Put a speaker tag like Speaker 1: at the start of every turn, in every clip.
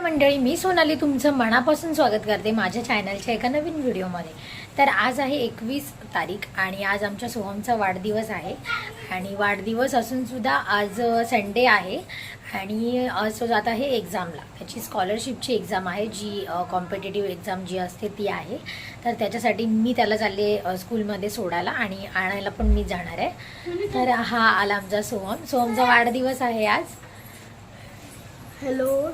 Speaker 1: मंडळी मी सोनाली तुमचं मनापासून स्वागत करते माझ्या चॅनलच्या एका नवीन व्हिडिओमध्ये तर आज आहे एकवीस तारीख आणि आज आमच्या सोहमचा वाढदिवस आहे. आणि वाढदिवस असून सुद्धा आज संडे आहे. आणि आज तो जात आहे एक्झामला त्याची स्कॉलरशिपची एक्झाम आहे जी कॉम्पिटेटिव्ह एक्झाम जी असते ती आहे. तर त्याच्यासाठी मी त्याला चालले स्कूलमध्ये सोडायला आणि आणायला पण मी जाणार आहे. तर हा आला आमचा सोहम. सोहमचा वाढदिवस आहे आज.
Speaker 2: हॅलो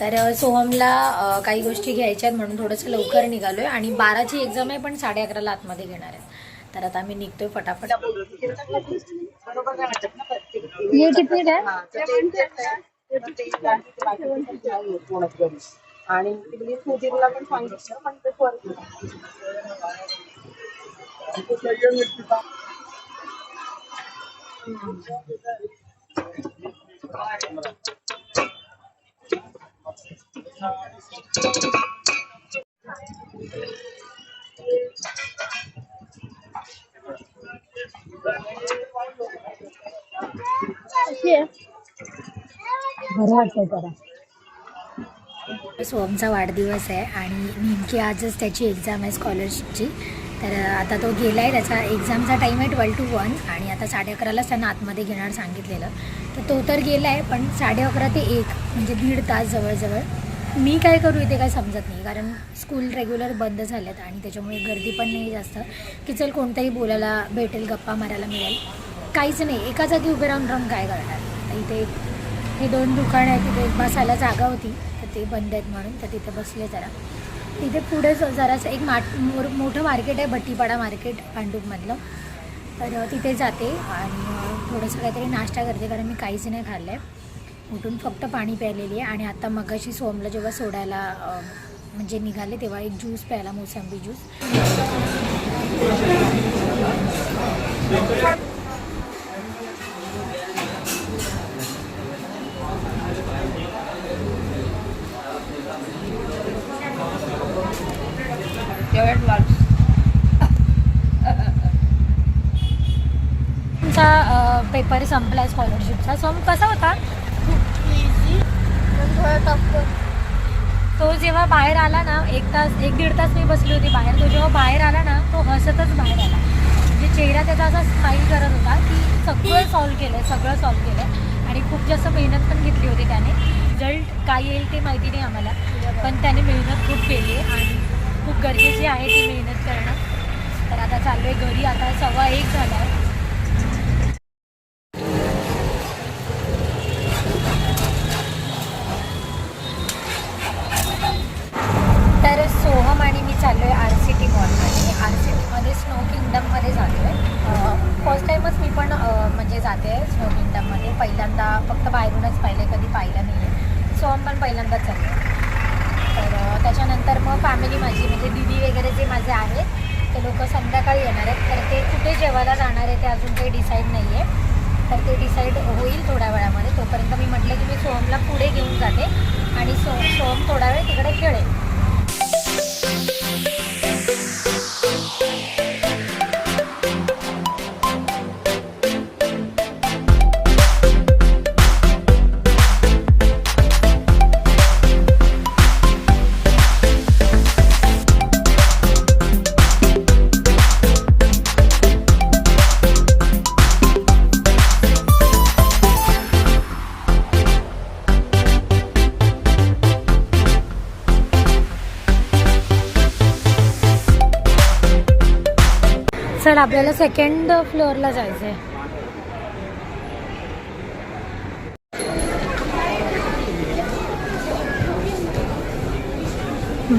Speaker 1: तर सोहमला काही गोष्टी घ्यायच्या आहेत म्हणून थोडंसं लवकर निघालोय आणि बाराची एक्झाम आहे पण साडे अकराला आतमध्ये घेणार आहे तर आता आम्ही निघतोय फटाफट.
Speaker 2: ये किती आहे
Speaker 3: आणि तिकडे सुधीरला पण सांगितलं पण ते परत
Speaker 2: कशी आहे
Speaker 1: बरं वाटतंय जरा. सोहमचा वाढदिवस आहे आणि नेमकी आजच त्याची एक्झाम आहे स्कॉलरशिपची तर आता तो गेला आहे त्याचा एक्झामचा टाईम आहे ट्वेल्व टू वन आणि आता साडे अकरालाच त्यांना आतमध्ये घेणार सांगितलेलं. तर तो तर गेला आहे पण साडे अकरा ते एक म्हणजे दीड तास जवळजवळ. मी काय करू इथे काय समजत नाही कारण स्कूल रेग्युलर बंद झाल्यात आणि त्याच्यामुळे गर्दी पण नाही जास्त. की चल कोणताही बोलायला भेटेल गप्पा मारायला मिळेल. काहीच नाही एका जागी उभे राहून राहून काय करणार? इथे हे दोन दुकानं आहेत तिथे बसायला जागा होती तर ते बंद आहेत म्हणून तर तिथे बसले जरा. तिथे पुढे जरासं एक माट मोर मोठं मार्केट आहे भट्टीपाडा मार्केट पांडुपमधलं तर तिथे जाते आणि थोडंसं काहीतरी नाश्ता करते कारण मी काहीच नाही खाल्लं आहे उठून फक्त पाणी प्यायलेली आहे आणि आता मगाशी सोमला जेव्हा सोडायला म्हणजे निघाले तेव्हा एक ज्यूस प्यायला मोसंबी ज्यूस तुमचा पेपर संपला स्कॉलरशिपचा सो कसा होता? तो जेव्हा बाहेर आला ना एक तास एक दीड तास मी बसली होती बाहेर. तो जेव्हा बाहेर आला ना तो हसतच बाहेर आला. म्हणजे चेहरा त्याचा असा स्माईल करत होता की सगळं सॉल्व केलं सगळं सॉल्व केलं आणि खूप जास्त मेहनत पण घेतली होती त्याने. रिझल्ट काय येईल ते माहिती नाही आम्हाला. पण त्याने मेहनत खूप केली आहे आणि खूप गरजेची आहे ती मेहनत करणं. तर आता चाललो आहे घरी. आता सव्वा एक झाला आहे आर सी टीमध्ये स्नो किंगडममध्ये जाते. आहे फर्स्ट टाईमच मी पण म्हणजे जाते आहे स्नो किंगडममध्ये पहिल्यांदा फक्त बाहेरूनच पाहिलं कधी पाहिलं नाही आहे सो पण पहिल्यांदाच चाललो तर त्याच्यानंतर मग फॅमिली माझी म्हणजे दिदी वगैरे जे माझे आहेत ते लोक संध्याकाळी येणार आहेत. तर ते कुठे जेवायला जाणार आहे ते अजून काही डिसाईड नाही आहे तर ते डिसाईड होईल थोड्या वेळामध्ये. तोपर्यंत मी म्हटलं की मी सोहमला पुढे घेऊन जाते आणि सो सोहम थोडा वेळ तिकडे खेळेल. तर आपल्याला सेकंड फ्लोअरला जायचं आहे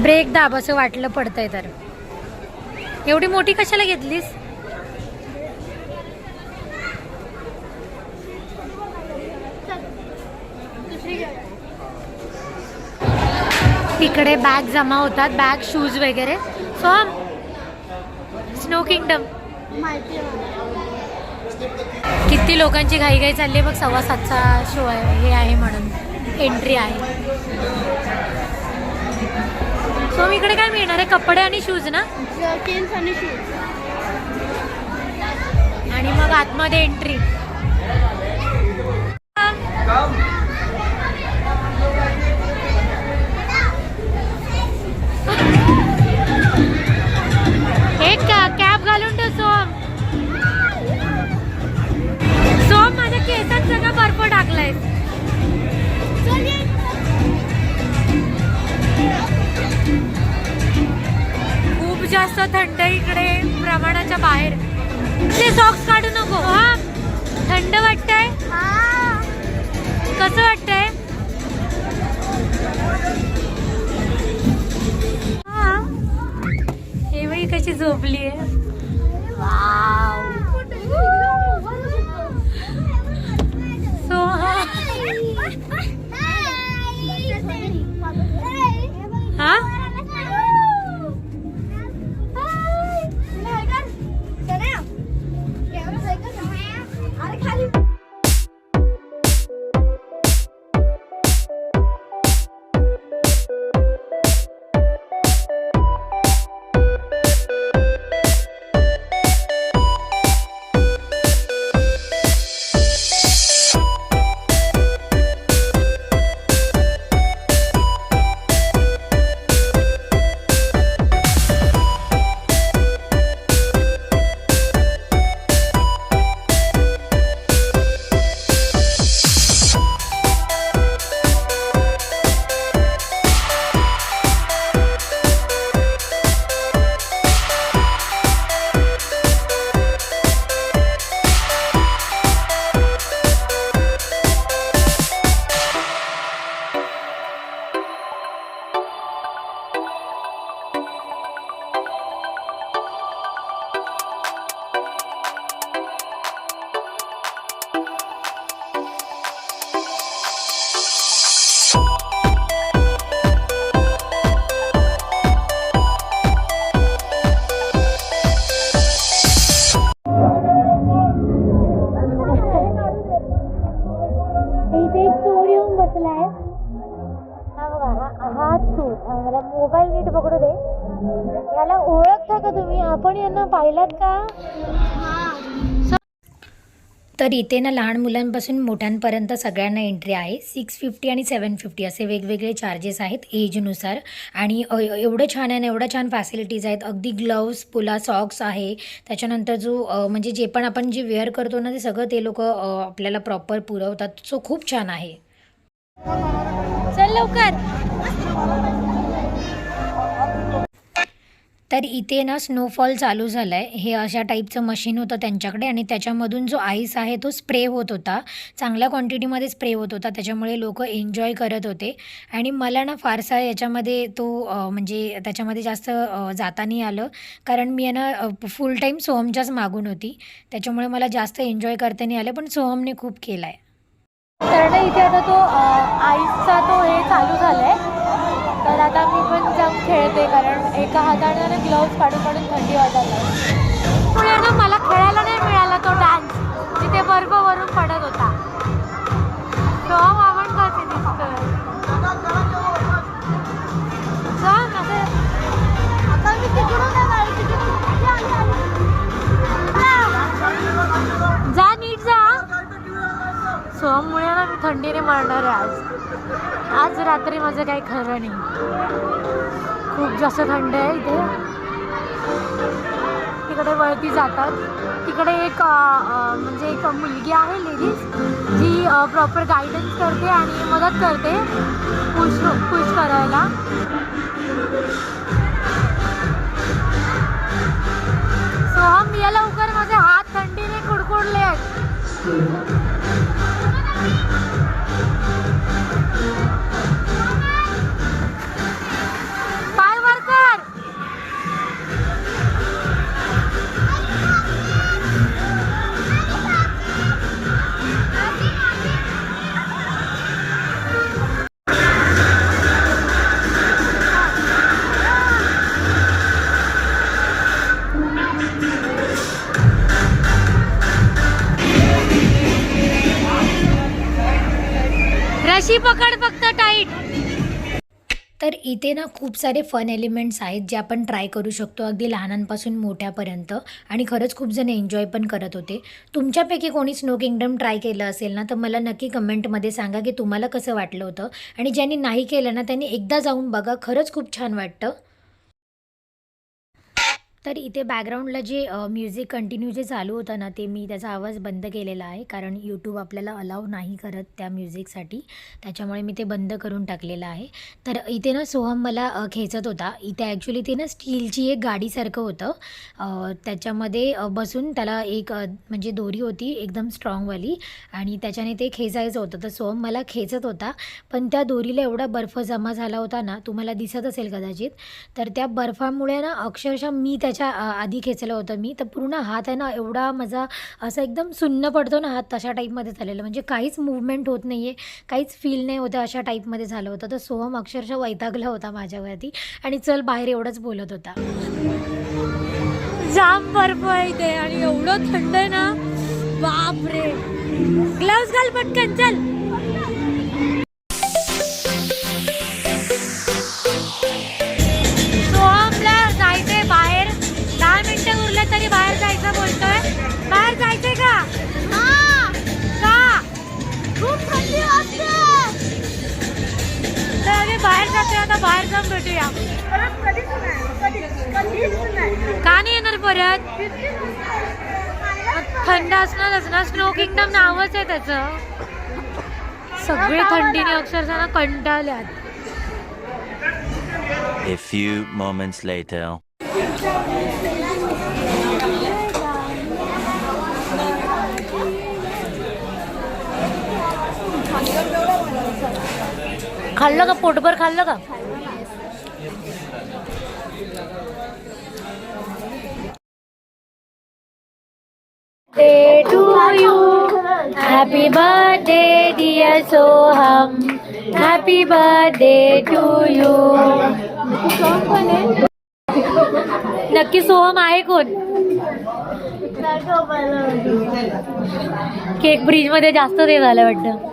Speaker 1: ब्रेक दाब असं वाटलं पडतंय तर. एवढी मोठी कशाला घेतलीस? तिकडे बॅग जमा होतात बॅग शूज वगैरे. सो स्नो किंगडम किती लोकांची घाईघाई चालली आहे बघ सव्वा सातचा शो आहे. हे आहे म्हणून. एंट्री आहे. सो मी इकडे काय मिळणार आहे? कपडे आणि शूज ना?
Speaker 2: आणि शूज
Speaker 1: आणि मग आतमध्ये एंट्री हे का थंड इकडे प्रमाणाच्या बाहेर. ते सॉक्स काढू नको. हा. थंड वाटतंय? कसं वाटतंय? हा. हे बाई कशी झोपली आहे. सो हा. याला ओळखता का तुम्ही? आपण यांना पाहिलात का? तर इथे ना लहान मुलांपासून मोठ्यांपर्यंत सगळ्यांना एंट्री आहे. सिक्स फिफ्टी आणि सेवन फिफ्टी असे वेगवेगळे चार्जेस आहेत एजनुसार आणि एवढं छान आहे ना एवढं छान फॅसिलिटीज आहेत. अगदी ग्लव्स पुला सॉक्स आहे. त्याच्यानंतर जो म्हणजे जे पण आपण जे वेअर करतो ना ते सगळं ते लोक आपल्याला प्रॉपर पुरवतात. सो खूप छान आहे. चल लवकर. तर इथे ना स्नोफॉल चालू झाला आहे हे अशा टाईपचं मशीन होतं त्यांच्याकडे आणि त्याच्यामधून जो आईस आहे तो स्प्रे होत होता. चांगल्या क्वांटिटीमध्ये स्प्रे होत होता. त्याच्यामुळे लोक एन्जॉय करत होते. आणि मला ना फारसा याच्यामध्ये तो म्हणजे त्याच्यामध्ये जास्त जाता नाही आलं. कारण मी आहे ना फुल टाईम सोहमच्याच मागून होती. त्याच्यामुळे मला जास्त एन्जॉय करता नाही आलं. पण सोहमने खूप केला आहे तर ना इथे आता तो आईसचा तो हे चालू झाला आहे तर आता मी पण जाऊन खेळते कारण एका हाताने ना ग्लोव्स काढून काढून थंडी ना मला खेळायला नाही मिळाला तो डान्स जिथे बर्फ वरून पडत होता. तो मावण कसे असं जा नीट जा. सोहममुळे ना मी थंडीने मरणार आहे आज. आज रात्री माझं काही खरं नाही. खूप जास्त थंड आहे इथे. तिकडे वळती जातात. तिकडे एक म्हणजे एक मुलगी आहे लेडीज जी प्रॉपर गायडन्स करते आणि मदत करते पुश पुश करायला. सोहम या लवकर माझे हात थंडीने कुडकुडले आहेत तर इथे ना खूप सारे फन एलिमेंट्स आहेत जे आपण ट्राय करू शकतो अगदी लहानांपासून मोठ्यापर्यंत. आणि खरंच खूप जण एन्जॉय पण करत होते. तुमच्यापैकी कोणी स्नो किंगडम ट्राय केलं असेल ना तर मला नक्की कमेंटमध्ये सांगा की तुम्हाला कसं वाटलं होतं. आणि ज्यांनी नाही केलं ना त्यांनी एकदा जाऊन बघा. खरंच खूप छान वाटतं. तर इथे बॅकग्राऊंडला जे म्युझिक कंटिन्यू जे चालू होतं ना ते मी त्याचा आवाज बंद केलेला आहे. कारण यूट्यूब आपल्याला अलाव नाही करत त्या म्युझिकसाठी त्याच्यामुळे मी ते बंद करून टाकलेलं आहे. तर इथे ना सोहम मला खेचत होता. इथे ॲक्च्युली ते ना स्टीलची एक गाडीसारखं होतं. त्याच्यामध्ये बसून त्याला एक म्हणजे दोरी होती एकदम स्ट्रॉंगवाली आणि त्याच्याने ते खेचायचं होतं. तर सोहम मला खेचत होता. पण त्या दोरीला एवढा बर्फ जमा झाला होता ना तुम्हाला दिसत असेल कदाचित. तर त्या बर्फामुळे ना अक्षरशः मी त्याच्या आधी खेचलं होतं मी. तर पूर्ण हात आहे ना एवढा माझा असं एकदम सुन्न पडतो ना हात तशा टाईपमध्ये झालेलं. म्हणजे काहीच मूवमेंट होत नाही आहे काहीच फील नाही होतं अशा टाईपमध्ये झालं होतं. तर सोहम अक्षरशः वैतागला होता माझ्यावरती आणि चल बाहेर एवढंच बोलत होता.
Speaker 4: जाम बर्फ आहे इथे आणि एवढं थंड आहे ना. बापरे. ग्लव्स घाल पटकन चल. बाहेर जाऊन भेटूया. का नाही येणार परत? थंड असणारच ना स्नो किंगडम नावच आहे त्याचं. सगळे थंडीने अक्षरशः ना कंटाळल्यात.
Speaker 5: A few moments later.
Speaker 4: खाल्लं का? पोटभर खाल्लं का? Soham happy birthday to you नक्की सोहम आहे कोण केक फ्रीजमध्ये जास्त ते झालं वाटतं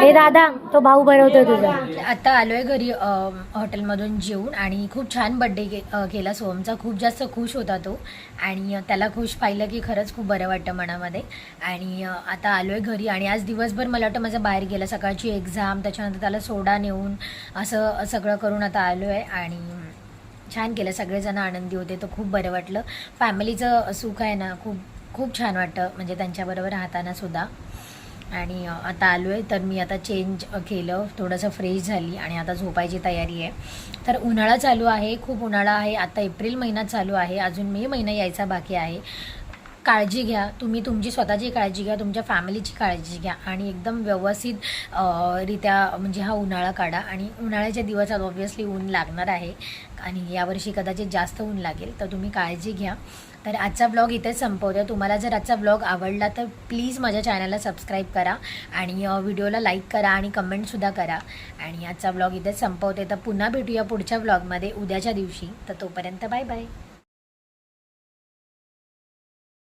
Speaker 4: हे दादा तो भाऊ बनवतोय तुझा.
Speaker 1: आता आलो आहे घरी हॉटेलमधून जेवून आणि खूप छान बड्डे के केला सोहमचा. खूप जास्त खुश होता तो आणि त्याला खुश पाहिलं की खरंच खूप बरं वाटतं मनामध्ये. आणि आता आलो आहे घरी आणि आज दिवसभर मला वाटतं माझं बाहेर गेलं. सकाळची एक्झाम त्याच्यानंतर त्याला सोडा नेऊन असं सगळं करून आता आलो आहे आणि छान केलं. सगळेजण आनंदी होते. तर खूप बरं वाटलं. फॅमिलीचं सुख आहे ना खूप खूप छान वाटतं म्हणजे त्यांच्याबरोबर राहताना सुद्धा. आणि आता आलो आहे तर मी आता चेंज केलं. थोडंसं फ्रेश झाली आणि आता झोपायची तयारी आहे. तर उन्हाळा चालू आहे खूप उन्हाळा आहे. आता एप्रिल महिना चालू आहे. अजून मे महिना यायचा बाकी आहे. काळजी घ्या. तुम्ही तुमची स्वतःची काळजी घ्या. तुमच्या फॅमिलीची काळजी घ्या. आणि एकदम व्यवस्थित रित्या म्हणजे हा उन्हाळा काढा. आणि उन्हाळ्याच्या दिवसात ऑब्व्हियसली ऊन लागणार आहे. आणि यावर्षी कदाचित जास्त ऊन लागेल. तर तुम्ही काळजी घ्या. तर आजचा ब्लॉग इथेच संपवते. तुम्हाला जर आजचा ब्लॉग आवडला तर प्लीज माझ्या चॅनलला सबस्क्राईब करा आणि व्हिडिओला लाईक करा आणि कमेंटसुद्धा करा. आणि आजचा ब्लॉग इथेच संपवते. तर पुन्हा भेटूया पुढच्या ब्लॉगमध्ये उद्याच्या दिवशी. तर तोपर्यंत बाय बाय